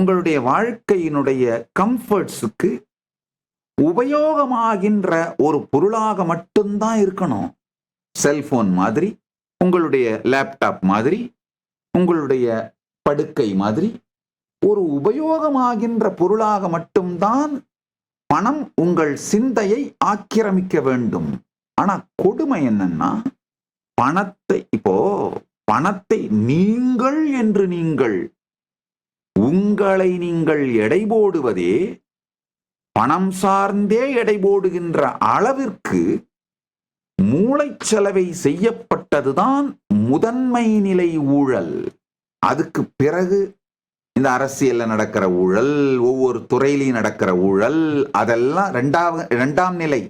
உங்களுடைய வாழ்க்கையினுடைய கம்ஃபர்ட்ஸுக்கு உபயோகமாகின்ற ஒரு பொருளாக மட்டும்தான் இருக்கணும். செல்போன் மாதிரி உங்களுடைய லேப்டாப் மாதிரி உங்களுடைய படுக்கை மாதிரி ஒரு உபயோகமாகின்ற பொருளாக மட்டும்தான் பணம் உங்கள் சிந்தையை ஆக்கிரமிக்க வேண்டும். ஆனா கொடுமை என்னன்னா பணத்தை இப்போ பணத்தை நீங்கள் என்று நீங்கள் உங்களை நீங்கள் எடை போடுவதே பணம் சார்ந்தே எடை போடுகின்ற அளவிற்கு மூளைச்சலவை செய்யப்பட்டதுதான் முதன்மை நிலை ஊழல். அதுக்கு பிறகு இந்த அரசியல்ல நடக்கிற ஊழல் ஒவ்வொரு துறையிலையும் நடக்கிற ஊழல் அதெல்லாம் ரெண்டாவது இரண்டாம் நிலை.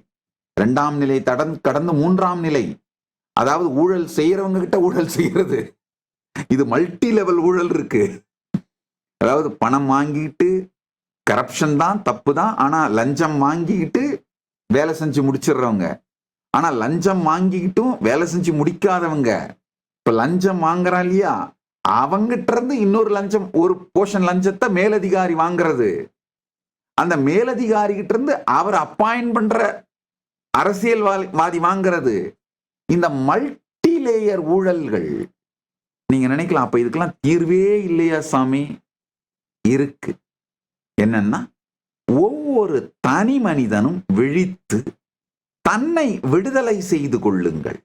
இரண்டாம் நிலை தடன் கடந்து மூன்றாம் நிலை. அதாவது ஊழல் செய்யறவங்க கிட்ட ஊழல் செய்யறது. இது மல்டி லெவல் ஊழல் இருக்கு. அதாவது பணம் வாங்கிட்டு கரப்ஷன் தான் தப்பு தான் ஆனால் லஞ்சம் வாங்கிக்கிட்டு வேலை செஞ்சு முடிச்சிடுறவங்க. ஆனால் லஞ்சம் வாங்கிக்கிட்டும் வேலை செஞ்சு முடிக்காதவங்க. இப்போ லஞ்சம் வாங்குறான் இல்லையா? அவங்கிட்ட இருந்து இன்னொரு லஞ்சம் ஒரு போர்ஷன் லஞ்சத்தை மேலதிகாரி வாங்குறது. அந்த மேலதிகாரிகிட்ட இருந்து அவர் அப்பாயிண்ட் பண்ற அரசியல்வாதி வாங்குறது. இந்த மல்டி லேயர் ஊழல்கள். நீங்க நினைக்கலாம் அப்ப இதுக்கெல்லாம் தீர்வே இல்லையா சாமி? இருக்கு. என்னன்னா ஒவ்வொரு தனி மனிதனும் விழித்து தன்னை விடுதலை செய்து கொள்ளுங்கள்.